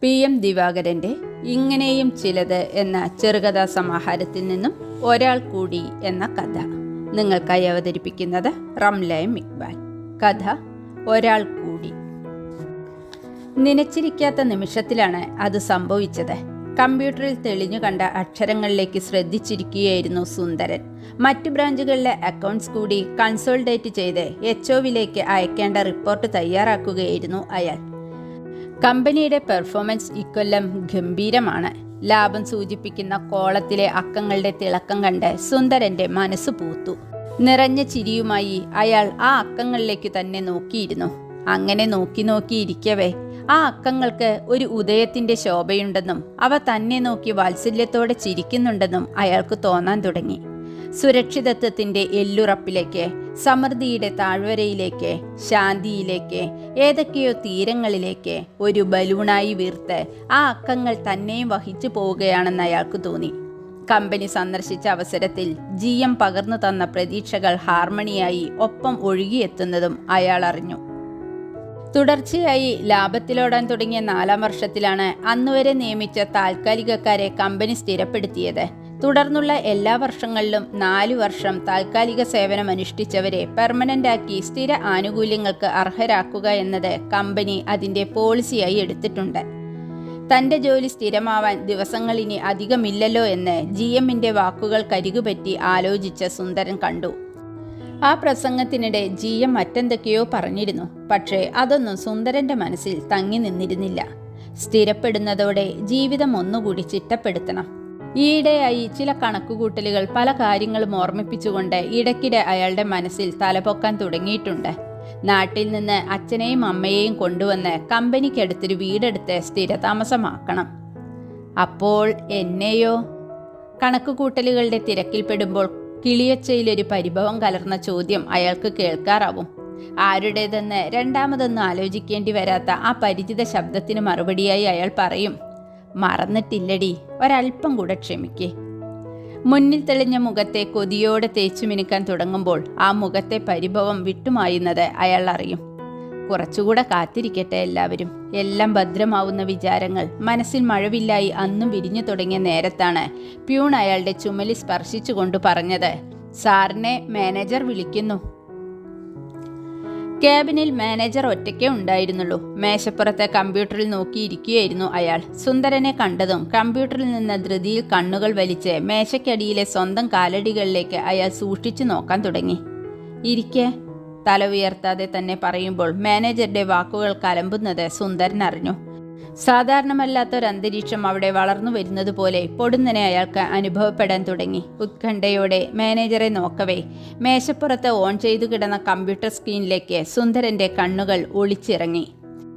P M ദിവാകരന്റെ ഇങ്ങനെയും ചിലത് എന്ന ചെറുകഥാ സമാഹാരത്തിൽ നിന്നും ഒരാൾ കൂടി എന്ന കഥ നിങ്ങൾക്കായി അവതരിപ്പിക്കുന്നത് റംലയം ഇക്ബാൽ. കഥ ഒരാൾ കൂടി. നനച്ചിരിക്കാത്ത നിമിഷത്തിലാണ് അത് സംഭവിച്ചത്. കമ്പ്യൂട്ടറിൽ തെളിഞ്ഞു കണ്ട അക്ഷരങ്ങളിലേക്ക് ശ്രദ്ധിച്ചിരിക്കുകയായിരുന്നു സുന്ദരൻ. മറ്റു ബ്രാഞ്ചുകളിലെ അക്കൗണ്ട്സ് കൂടി കൺസോൾഡേറ്റ് ചെയ്ത് എച്ച് ഒവിലേക്ക് അയക്കേണ്ട റിപ്പോർട്ട് തയ്യാറാക്കുകയായിരുന്നു അയാൾ. കമ്പനിയുടെ പെർഫോമൻസ് ഇക്കൊല്ലം ഗംഭീരമാണ്. ലാഭം സൂചിപ്പിക്കുന്ന കോളത്തിലെ അക്കങ്ങളുടെ തിളക്കം കണ്ട് സുന്ദരന്റെ മനസ്സ് പൂത്തു. നിറഞ്ഞ ചിരിയുമായി അയാൾ ആ അക്കങ്ങളിലേക്ക് തന്നെ നോക്കിയിരുന്നു. അങ്ങനെ നോക്കി നോക്കിയിരിക്കവേ ആ അക്കങ്ങൾക്ക് ഒരു ഉദയത്തിന്റെ ശോഭയുണ്ടെന്നും അവ തന്നെ നോക്കി വാത്സല്യത്തോടെ ചിരിക്കുന്നുണ്ടെന്നും അയാൾക്ക് തോന്നാൻ തുടങ്ങി. സുരക്ഷിതത്വത്തിന്റെ എല്ലുറപ്പിലേക്ക് സമൃദ്ധിയുടെ താഴ്വരയിലേക്ക് ശാന്തിയിലേക്ക് ഏതൊക്കെയോ തീരങ്ങളിലേക്ക് ഒരു ബലൂണായി വീർത്ത് ആ അക്കങ്ങൾ തന്നെയും വഹിച്ചു പോവുകയാണെന്ന് അയാൾക്ക് തോന്നി. കമ്പനി സന്ദർശിച്ച അവസരത്തിൽ ജി എം പകർന്നു തന്ന പ്രതീക്ഷകൾ ഹാർമണിയായി ഒപ്പം ഒഴുകിയെത്തുന്നതും അയാൾ അറിഞ്ഞു. തുടർച്ചയായി ലാഭത്തിലോടാൻ തുടങ്ങിയ നാലാം വർഷത്തിലാണ് അന്നുവരെ നിയമിച്ച താൽക്കാലികക്കാരെ കമ്പനി സ്ഥിരപ്പെടുത്തിയത്. തുടർന്നുള്ള എല്ലാ വർഷങ്ങളിലും നാലു വർഷം താൽക്കാലിക സേവനം അനുഷ്ഠിച്ചവരെ പെർമനന്റാക്കി സ്ഥിര ആനുകൂല്യങ്ങൾക്ക് അർഹരാക്കുക എന്നത് കമ്പനി അതിന്റെ പോളിസിയായി എടുത്തിട്ടുണ്ട്. തന്റെ ജോലി സ്ഥിരമാവാൻ ദിവസങ്ങൾ ഇനി അധികമില്ലല്ലോ എന്ന് ജി എമ്മിന്റെ വാക്കുകൾ കരികുപറ്റി ആലോചിച്ച സുന്ദരൻ കണ്ടു. ആ പ്രസംഗത്തിനിടെ ജി എം മറ്റെന്തൊക്കെയോ പറഞ്ഞിരുന്നു. പക്ഷേ അതൊന്നും സുന്ദരന്റെ മനസ്സിൽ തങ്ങി നിന്നിരുന്നില്ല. സ്ഥിരപ്പെടുന്നതോടെ ജീവിതം ഒന്നുകൂടി ചിട്ടപ്പെടുത്തണം. ഈയിടെയായി ചില കണക്കുകൂട്ടലുകൾ പല കാര്യങ്ങളും ഓർമ്മിപ്പിച്ചുകൊണ്ട് ഇടയ്ക്കിടെ അയാളുടെ മനസ്സിൽ തലപൊക്കാൻ തുടങ്ങിയിട്ടുണ്ട്. നാട്ടിൽ നിന്ന് അച്ഛനെയും അമ്മയെയും കൊണ്ടുവന്ന് കമ്പനിക്കടുത്തൊരു വീടെടുത്ത് സ്ഥിരതാമസമാക്കണം. അപ്പോൾ എന്നെയോ? കണക്കുകൂട്ടലുകളുടെ തിരക്കിൽപ്പെടുമ്പോൾ കിളിയൊച്ചയിലൊരു പരിഭവം കലർന്ന ചോദ്യം അയാൾക്ക് കേൾക്കാറാവും. ആരുടേതെന്ന് രണ്ടാമതൊന്നും ആലോചിക്കേണ്ടി വരാത്ത ആ പരിചിത ശബ്ദത്തിന് മറുപടിയായി അയാൾ പറയും മറന്നിട്ടില്ലടി. ഒരല്പം കൂടെ ക്ഷമിക്കേ. മുന്നിൽ തെളിഞ്ഞ മുഖത്തെ കൊതിയോടെ തേച്ചു മിനുക്കാൻ തുടങ്ങുമ്പോൾ ആ മുഖത്തെ പരിഭവം വിട്ടുമായുന്നത് അയാൾ അറിയും. കുറച്ചുകൂടെ കാത്തിരിക്കട്ടെ എല്ലാവരും. എല്ലാം ഭദ്രമാവുന്ന വിചാരങ്ങൾ മനസ്സിൽ മഴവില്ലായി അന്നും വിരിഞ്ഞു തുടങ്ങിയ നേരത്താണ് പ്യൂൺ അയാളുടെ ചുമലി സ്പർശിച്ചുകൊണ്ട് പറഞ്ഞത്. സാറിനെ മാനേജർ വിളിക്കുന്നു. ക്യാബിനിൽ മാനേജർ ഒറ്റയ്ക്കേ ഉണ്ടായിരുന്നുള്ളൂ. മേശപ്പുറത്തെ കമ്പ്യൂട്ടറിൽ നോക്കിയിരിക്കുകയായിരുന്നു അയാൾ. സുന്ദരനെ കണ്ടതും കമ്പ്യൂട്ടറിൽ നിന്ന് ധൃതിയിൽ കണ്ണുകൾ വലിച്ച് മേശയ്ക്കടിയിലെ സ്വന്തം കാലടികളിലേക്ക് അയാൾ സൂക്ഷിച്ചു നോക്കാൻ തുടങ്ങി. ഇരിക്കെ തല ഉയർത്താതെ തന്നെ പറയുമ്പോൾ മാനേജറുടെ വാക്കുകൾ കലമ്പുന്നത് സുന്ദരൻ അറിഞ്ഞു. സാധാരണമല്ലാത്തൊരന്തരീക്ഷം അവിടെ വളർന്നു വരുന്നത് പോലെ പൊടുന്നനെ അയാൾക്ക് അനുഭവപ്പെടാൻ തുടങ്ങി. ഉത്കണ്ഠയോടെ മാനേജറെ നോക്കവേ മേശപ്പുറത്ത് ഓൺ ചെയ്തു കിടന്ന കമ്പ്യൂട്ടർ സ്ക്രീനിലേക്ക് സുന്ദരന്റെ കണ്ണുകൾ ഒളിച്ചിറങ്ങി.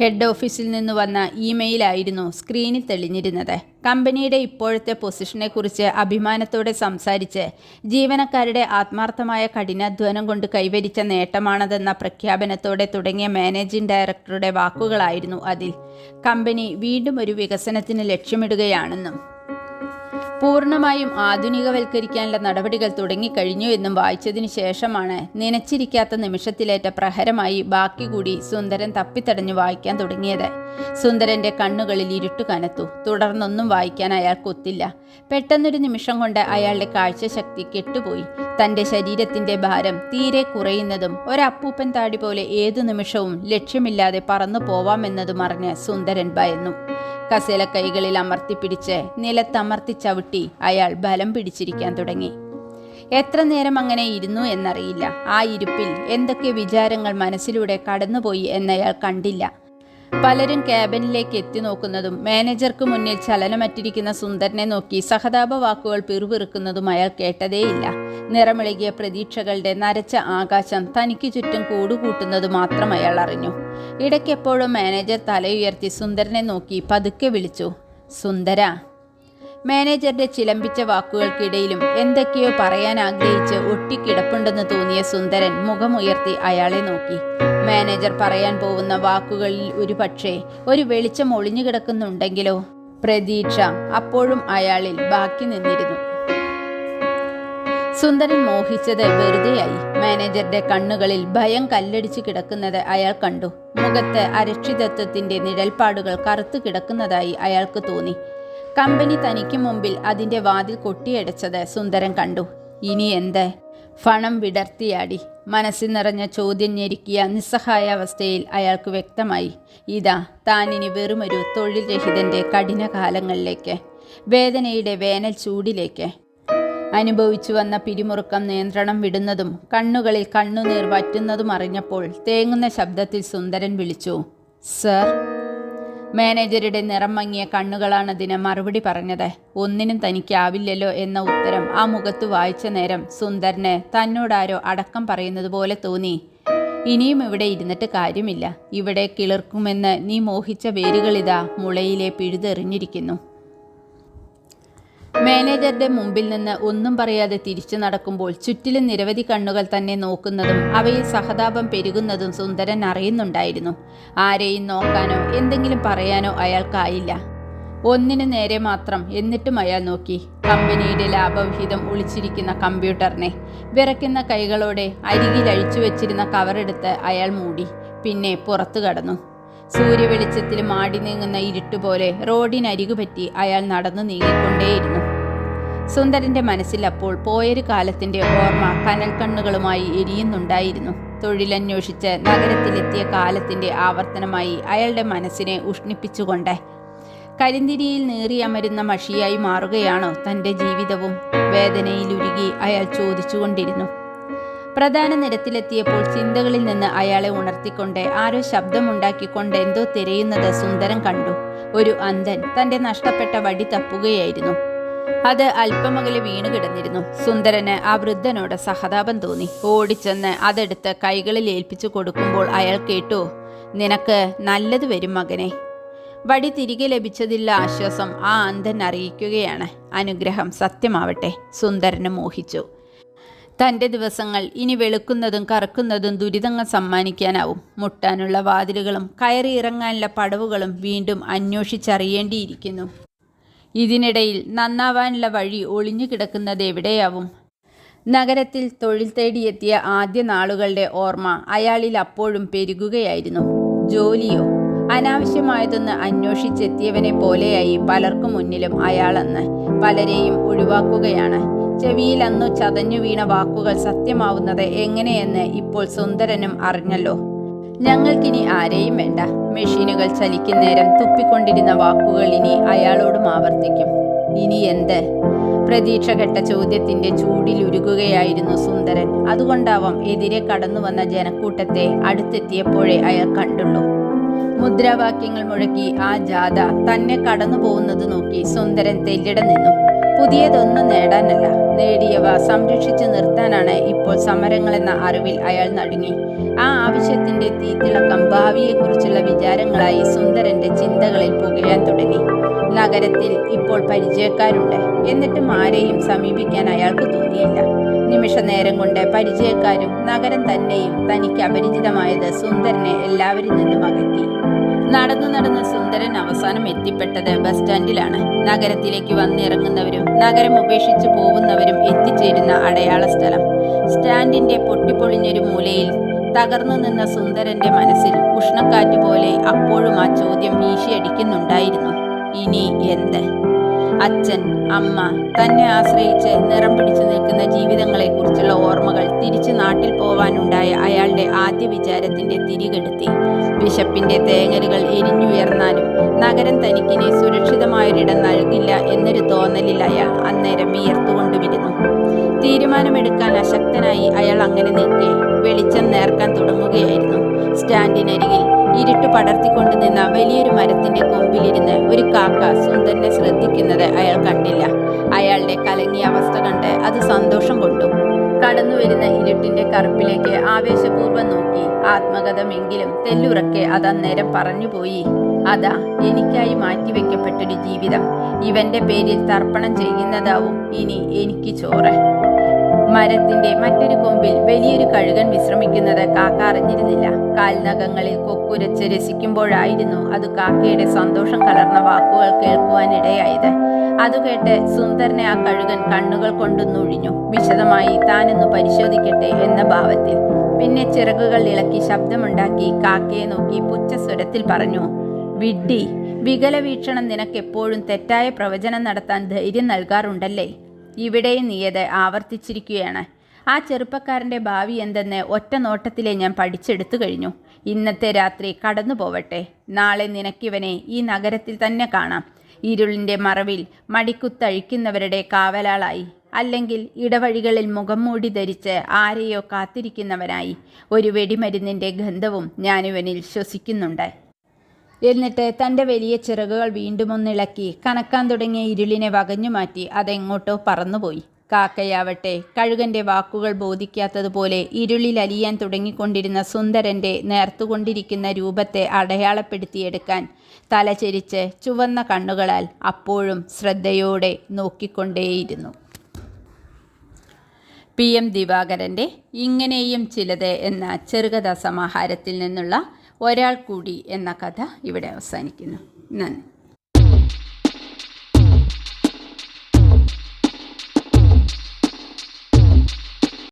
ഹെഡ് ഓഫീസിൽ നിന്ന് വന്ന ഇമെയിലായിരുന്നു സ്ക്രീനിൽ തെളിഞ്ഞിരുന്നത്. കമ്പനിയുടെ ഇപ്പോഴത്തെ പൊസിഷനെക്കുറിച്ച് അഭിമാനത്തോടെ സംസാരിച്ച് ജീവനക്കാരുടെ ആത്മാർത്ഥമായ കഠിനാധ്വാനം കൊണ്ട് കൈവരിച്ച നേട്ടമാണതെന്ന പ്രഖ്യാപനത്തോടെ തുടങ്ങിയ മാനേജിംഗ് ഡയറക്ടറുടെ വാക്കുകളായിരുന്നു അതിൽ. കമ്പനി വീണ്ടും ഒരു വികസനത്തിന് ലക്ഷ്യമിടുകയാണെന്നും പൂർണമായും ആധുനികവൽക്കരിക്കാനുള്ള നടപടികൾ തുടങ്ങിക്കഴിഞ്ഞു എന്നും വായിച്ചതിനു ശേഷമാണ് നനച്ചിരിക്കാത്ത നിമിഷത്തിലേറ്റ പ്രഹരമായി ബാക്കി കൂടി സുന്ദരൻ തപ്പിത്തടഞ്ഞു വായിക്കാൻ തുടങ്ങിയത്. സുന്ദരന്റെ കണ്ണുകളിൽ ഇരുട്ടു കനത്തു. തുടർന്നൊന്നും വായിക്കാൻ അയാൾക്കൊത്തില്ല പെട്ടെന്നൊരു നിമിഷം കൊണ്ട് അയാളുടെ കാഴ്ചശക്തി കെട്ടുപോയി. തന്റെ ശരീരത്തിന്റെ ഭാരം തീരെ കുറയുന്നതും ഒരപ്പൂപ്പൻ താടി പോലെ ഏതു നിമിഷവും ലക്ഷ്യമില്ലാതെ പറന്നു പോവാമെന്നതും അറിഞ്ഞ് സുന്ദരൻ ഭയന്നു. കസേല കൈകളിൽ അമർത്തിപ്പിടിച്ച് നിലത്തമർത്തി ചവിട്ടി അയാൾ ബലം പിടിച്ചിരിക്കാൻ തുടങ്ങി. എത്ര നേരം അങ്ങനെ ഇരുന്നു എന്നറിയില്ല. ആ ഇരുപ്പിൽ എന്തൊക്കെ വിചാരങ്ങൾ മനസ്സിലൂടെ കടന്നുപോയി എന്നയാൾ കണ്ടില്ല. പലരും ക്യാബിനിലേക്ക് എത്തി നോക്കുന്നതും മാനേജർക്ക് മുന്നിൽ ചലനമറ്റിരിക്കുന്ന സുന്ദരനെ നോക്കി സഹതാപ വാക്കുകൾ പിറുപിറുക്കുന്നതും അയാൾ കേട്ടതേയില്ല. നിറമിളകിയ പ്രതീക്ഷകളുടെ നരച്ച ആകാശം തനിക്ക് ചുറ്റും കൂടുകൂട്ടുന്നത് മാത്രം അയാൾ അറിഞ്ഞു. ഇടയ്ക്കെപ്പോഴും മാനേജർ തലയുയർത്തി സുന്ദരനെ നോക്കി പതുക്കെ വിളിച്ചു സുന്ദര. മാനേജറുടെ ചിലമ്പിച്ച വാക്കുകൾക്കിടയിലും എന്തൊക്കെയോ പറയാൻ ആഗ്രഹിച്ച് ഒട്ടിക്കിടപ്പുണ്ടെന്ന് തോന്നിയ സുന്ദരൻ മുഖമുയർത്തി അയാളെ നോക്കി. മാനേജർ പറയാൻ പോകുന്ന വാക്കുകളിൽ ഒരു പക്ഷേ ഒരു വെളിച്ചം ഒളിഞ്ഞു കിടക്കുന്നുണ്ടെങ്കിലോ? പ്രതീക്ഷ അപ്പോഴും അയാളിൽ ബാക്കി നിന്നിരുന്നു. സുന്ദരൻ മോഹിച്ചത് വെറുതെയായി. മാനേജറുടെ കണ്ണുകളിൽ ഭയം കല്ലടിച്ചു കിടക്കുന്നത് അയാൾ കണ്ടു. മുഖത്ത് അരക്ഷിതത്വത്തിന്റെ നിഴൽപ്പാടുകൾ കറുത്തു കിടക്കുന്നതായി അയാൾക്ക് തോന്നി. കമ്പനി തനിക്ക് മുമ്പിൽ അതിന്റെ വാതിൽ കൊട്ടിയടച്ചത് സുന്ദരൻ കണ്ടു. ഇനി എന്ത്? ഫണം വിടർത്തിയാടി. മനസ്സിൽ നിറഞ്ഞ ചോദ്യം ഞെരുക്കിയ നിസ്സഹായ അവസ്ഥയിൽ അയാൾക്ക് വ്യക്തമായി ഇതാ താനിനി വെറുമൊരു തൊഴിൽ രഹിതന്റെ കഠിന കാലങ്ങളിലേക്ക് വേദനയുടെ വേനൽ ചൂടിലേക്ക് അനുഭവിച്ചു വന്ന പിരിമുറുക്കം നിയന്ത്രണം വിടുന്നതും കണ്ണുകളിൽ കണ്ണുനീർ വറ്റുന്നതും അറിഞ്ഞപ്പോൾ തേങ്ങുന്ന ശബ്ദത്തിൽ സുന്ദരൻ വിളിച്ചു സർ മാനേജറുടെ നിറം മങ്ങിയ കണ്ണുകളാണതിന് മറുപടി പറഞ്ഞത്. ഒന്നിനും തനിക്കാവില്ലല്ലോ എന്ന ഉത്തരം ആ മുഖത്ത് വായിച്ച നേരം സുന്ദരന് തന്നോടാരോ അടക്കം പറയുന്നത് പോലെ തോന്നി. ഇനിയും ഇവിടെ ഇരുന്നിട്ട് കാര്യമില്ല. ഇവിടെ കിളിർക്കുമെന്ന് നീ മോഹിച്ച വേരുകളിതാ മുളയിലെ പിഴുതെറിഞ്ഞിരിക്കുന്നു. മാനേജറുടെ മുമ്പിൽ നിന്ന് ഒന്നും പറയാതെ തിരിച്ചു നടക്കുമ്പോൾ ചുറ്റിലും നിരവധി കണ്ണുകൾ തന്നെ നോക്കുന്നതും അവയിൽ സഹതാപം പെരുകുന്നതും സുന്ദരൻ അറിയുന്നുണ്ടായിരുന്നു. ആരെയും നോക്കാനോ എന്തെങ്കിലും പറയാനോ അയാൾക്കായില്ല. ഒന്നിനു നേരെ മാത്രം എന്നിട്ടും അയാൾ നോക്കി. കമ്പനിയുടെ ലാഭവിഹിതം ഒളിച്ചിരിക്കുന്ന കമ്പ്യൂട്ടറിനെ. വിറയ്ക്കുന്ന കൈകളോടെ അരികിൽ അഴിച്ചു വെച്ചിരുന്ന കവറെടുത്ത് അയാൾ മൂടി. പിന്നെ പുറത്തു കടന്നു. സൂര്യവെളിച്ചത്തിൽ മാടി നീങ്ങുന്ന ഇരുട്ടുപോലെ റോഡിനരികുപറ്റി അയാൾ നടന്നു നീങ്ങിക്കൊണ്ടേയിരുന്നു. സുന്ദരന്റെ മനസ്സിൽ അപ്പോൾ പോയൊരു കാലത്തിന്റെ ഓർമ്മ കനൽ കണ്ണുകളുമായി എരിയുന്നുണ്ടായിരുന്നു. തൊഴിലന്വേഷിച്ച് നഗരത്തിലെത്തിയ കാലത്തിന്റെ ആവർത്തനമായി അയാളുടെ മനസ്സിനെ ഉഷ്ണിപ്പിച്ചുകൊണ്ട് കരിന്തിരിയിൽ നീറിയമരുന്ന മഷിയായി മാറുകയാണോ തന്റെ ജീവിതവും? വേദനയിലുരുകി അയാൾ ചോദിച്ചുകൊണ്ടിരുന്നു. പ്രധാന നിരത്തിലെത്തിയപ്പോൾ ചിന്തകളിൽ നിന്ന് അയാളെ ഉണർത്തിക്കൊണ്ട് ആരോ ശബ്ദമുണ്ടാക്കിക്കൊണ്ട് എന്തോ തിരയുന്നത് സുന്ദരം കണ്ടു. ഒരു അന്ധൻ തന്റെ നഷ്ടപ്പെട്ട വടി തപ്പുകയായിരുന്നു. അത് അല്പമകലെ വീണു കിടന്നിരുന്നു. സുന്ദരന് ആ വൃദ്ധനോട് സഹതാപം തോന്നി. ഓടിച്ചെന്ന് അതെടുത്ത് കൈകളിൽ ഏൽപ്പിച്ചു കൊടുക്കുമ്പോൾ അയാൾ കേട്ടു നിനക്ക് നല്ലത് വരും മകനെ. വടി തിരികെ ലഭിച്ചതില്ല ആശ്വാസം ആ അന്ധൻ അറിയിക്കുകയാണ്. അനുഗ്രഹം സത്യമാവട്ടെ സുന്ദരന് മോഹിച്ചു. തന്റെ ദിവസങ്ങൾ ഇനി വെളുക്കുന്നതും കറക്കുന്നതും ദുരിതങ്ങൾ സമ്മാനിക്കാനാവും. മുട്ടാനുള്ള വാതിലുകളും കയറിയിറങ്ങാനുള്ള പടവുകളും വീണ്ടും അന്വേഷിച്ചറിയേണ്ടിയിരിക്കുന്നു. ഇതിനിടയിൽ നന്നാവാനുള്ള വഴി ഒളിഞ്ഞു കിടക്കുന്നത് എവിടെയാവും നഗരത്തിൽ തൊഴിൽ തേടിയെത്തിയ ആദ്യ നാളുകളുടെ ഓർമ്മ അയാളിൽ അപ്പോഴും പെരുകുകയായിരുന്നു. ജോലിയോ? അനാവശ്യമായതൊന്ന് അന്വേഷിച്ചെത്തിയവനെ പോലെയായി പലർക്കും മുന്നിലും അയാളെന്ന് പലരെയും ഒഴിവാക്കുകയാണ്. ചെവിയിൽ അന്നു ചതഞ്ഞു വീണ വാക്കുകൾ സത്യമാവുന്നത് എങ്ങനെയെന്ന് ഇപ്പോൾ സുന്ദരനും അറിഞ്ഞല്ലോ. ഞങ്ങൾക്കിനി ആരെയും വേണ്ട. മെഷീനുകൾ ചലിക്കുന്നേരം തുപ്പിക്കൊണ്ടിരുന്ന വാക്കുകൾ ഇനി അയാളോടും ആവർത്തിക്കും. ഇനി എന്ത്? പ്രതീക്ഷ ഘട്ട ചോദ്യത്തിന്റെ ചൂടിൽ ഉരുകുകയായിരുന്നു സുന്ദരൻ. അതുകൊണ്ടാവാം എതിരെ കടന്നു വന്ന ജനക്കൂട്ടത്തെ അടുത്തെത്തിയപ്പോഴേ അയാൾ കണ്ടുള്ളൂ. മുദ്രാവാക്യങ്ങൾ മുഴക്കി ആ ജാഥ തന്നെ കടന്നു പോകുന്നത് നോക്കി സുന്ദരൻ തെല്ലിട നിന്നു. പുതിയതൊന്നും നേടാനല്ല. നേടിയവ സംരക്ഷിച്ചു നിർത്താനാണ് ഇപ്പോൾ സമരങ്ങളെന്ന അറിവിൽ അയാൾ നടുങ്ങി. ആ ആവശ്യത്തിന്റെ തീത്തിളക്കം ഭാവിയെക്കുറിച്ചുള്ള വിചാരങ്ങളായി സുന്ദരന്റെ ചിന്തകളിൽ പുകയാൻ തുടങ്ങി. നഗരത്തിൽ ഇപ്പോൾ പരിചയക്കാരുണ്ട്. എന്നിട്ടും ആരെയും സമീപിക്കാൻ അയാൾക്ക് തോന്നിയില്ല. നിമിഷ നേരം കൊണ്ട് പരിചയക്കാരും നഗരം തന്നെയും തനിക്ക് അപരിചിതമായത് സുന്ദരനെ എല്ലാവരിൽ നിന്നും അകറ്റി. നടന്നു നടന്ന് സുന്ദരൻ അവസാനം എത്തിപ്പെട്ടത് ബസ് സ്റ്റാൻഡിലാണ്. നഗരത്തിലേക്ക് വന്നിറങ്ങുന്നവരും നഗരം ഉപേക്ഷിച്ച് പോകുന്നവരും എത്തിച്ചേരുന്ന അടയാള സ്ഥലം. സ്റ്റാൻഡിന്റെ പൊട്ടിപ്പൊളിഞ്ഞൊരു മൂലയിൽ തകർന്നു നിന്ന സുന്ദരന്റെ മനസ്സിൽ ഉഷ്ണക്കാറ്റ് പോലെ അപ്പോഴും ആ ചോദ്യം വീശിയടിക്കുന്നുണ്ടായിരുന്നു. ഇനി എന്ത്? അച്ഛൻ അമ്മ തന്നെ ആശ്രയിച്ച് നിറം പിടിച്ചു നിൽക്കുന്ന ജീവിതങ്ങളെക്കുറിച്ചുള്ള ഓർമ്മകൾ തിരിച്ചു നാട്ടിൽ പോവാനുണ്ടായ അയാളുടെ ആദ്യ വിചാരത്തിന്റെ തിരികെടുത്തി. വിശപ്പിന്റെ തേങ്ങലുകൾ എരിഞ്ഞുയർന്നാലും നഗരം തനിക്കിനെ സുരക്ഷിതമായൊരിടം നൽകില്ല എന്നൊരു തോന്നലിൽ അയാൾ അന്നേരം വിയർത്തുകൊണ്ടുമിരുന്നു. തീരുമാനമെടുക്കാൻ അശക്തനായി അയാൾ അങ്ങനെ നിൽക്കെ വെളിച്ചം നേർക്കാൻ തുടങ്ങുകയായിരുന്നു. സ്റ്റാൻഡിനരികിൽ ഇരുട്ട് പടർത്തിക്കൊണ്ടു നിന്ന വലിയൊരു മരത്തിന്റെ കൊമ്പിലിരുന്ന് ഒരു കാക്ക സുന്ദരനെ ശ്രദ്ധിക്കുന്നത് അയാൾ കണ്ടില്ല. അയാളുടെ കലങ്ങിയ അവസ്ഥ കണ്ട് അത് സന്തോഷം കൊണ്ടു കടന്നു വരുന്ന ഇരുട്ടിന്റെ കറുപ്പിലേക്ക് ആവേശപൂർവം നോക്കി. ആത്മകഥമെങ്കിലും തെല്ലുറക്കെ അതന്നേരം പറഞ്ഞുപോയി അതാ എനിക്കായി മാറ്റിവെക്കപ്പെട്ടൊരു ജീവിതം. ഇവന്റെ പേരിൽ തർപ്പണം ചെയ്യുന്നതാവും. ഇനി എനിക്ക് ചോറ്. മരത്തിന്റെ മറ്റൊരു കൊമ്പിൽ വലിയൊരു കഴുകൻ വിശ്രമിക്കുന്നത് കാക്ക അറിഞ്ഞിരുന്നില്ല. കാൽനഖങ്ങളിൽ കൊക്കുരച്ച് രസിക്കുമ്പോഴായിരുന്നു അത് കാക്കയുടെ സന്തോഷം കലർന്ന വാക്കുകൾ കേൾക്കുവാനിടയായത്. അത് കേട്ട് സുന്ദരനെ ആ കഴുകൻ കണ്ണുകൾ കൊണ്ടൊന്നൊഴിഞ്ഞു വിശദമായി താനൊന്ന് പരിശോധിക്കട്ടെ എന്ന ഭാവത്തിൽ. പിന്നെ ചിറകുകൾ ഇളക്കി ശബ്ദമുണ്ടാക്കി കാക്കയെ നോക്കി പുച്ഛസ്വരത്തിൽ പറഞ്ഞു വിഡ്ഡി വികല വീക്ഷണം നിനക്കെപ്പോഴും തെറ്റായ പ്രവചനം നടത്താൻ ധൈര്യം നൽകാറുണ്ടല്ലേ? ഇവിടെയും നീയത് ആവർത്തിച്ചിരിക്കുകയാണ്. ആ ചെറുപ്പക്കാരന്റെ ഭാവി എന്തെന്ന് ഒറ്റ നോട്ടത്തിലെ ഞാൻ പഠിച്ചെടുത്തു കഴിഞ്ഞു. ഇന്നത്തെ രാത്രി കടന്നു പോവട്ടെ. നാളെ നിനക്കിവനെ ഈ നഗരത്തിൽ തന്നെ കാണാം. ഇരുളിന്റെ മറവിൽ മടിക്കുത്തഴിക്കുന്നവരുടെ കാവലാളായി. അല്ലെങ്കിൽ ഇടവഴികളിൽ മുഖം മൂടി ധരിച്ച് ആരെയോ കാത്തിരിക്കുന്നവനായി. ഒരു വെടിമരുന്നിന്റെ ഗന്ധവും ഞാനിവനിൽ ശ്വസിക്കുന്നുണ്ട്. എന്നിട്ട് തന്റെ വലിയ ചിറകുകൾ വീണ്ടും ഒന്നിളക്കി കനക്കാൻ തുടങ്ങിയ ഇരുളിനെ വകഞ്ഞു മാറ്റി അതെങ്ങോട്ടോ പറന്നുപോയി. കാക്കയാവട്ടെ കഴുകന്റെ വാക്കുകൾ ബോധിക്കാത്തതുപോലെ ഇരുളിൽ അലിയാൻ തുടങ്ങിക്കൊണ്ടിരുന്ന സുന്ദരന്റെ നേർത്തുകൊണ്ടിരിക്കുന്ന രൂപത്തെ അടയാളപ്പെടുത്തിയെടുക്കാൻ തലചെരിച്ച് ചുവന്ന കണ്ണുകളാൽ അപ്പോഴും ശ്രദ്ധയോടെ നോക്കിക്കൊണ്ടേയിരുന്നു. പി. എം. ദിവാകരന്റെ ഇങ്ങനെയും ചിലത് എന്ന ചെറുകഥാ സമാഹാരത്തിൽ നിന്നുള്ള ഒരാൾ കൂടി എന്ന കഥ ഇവിടെ അവസാനിക്കുന്നു. നന്ദി.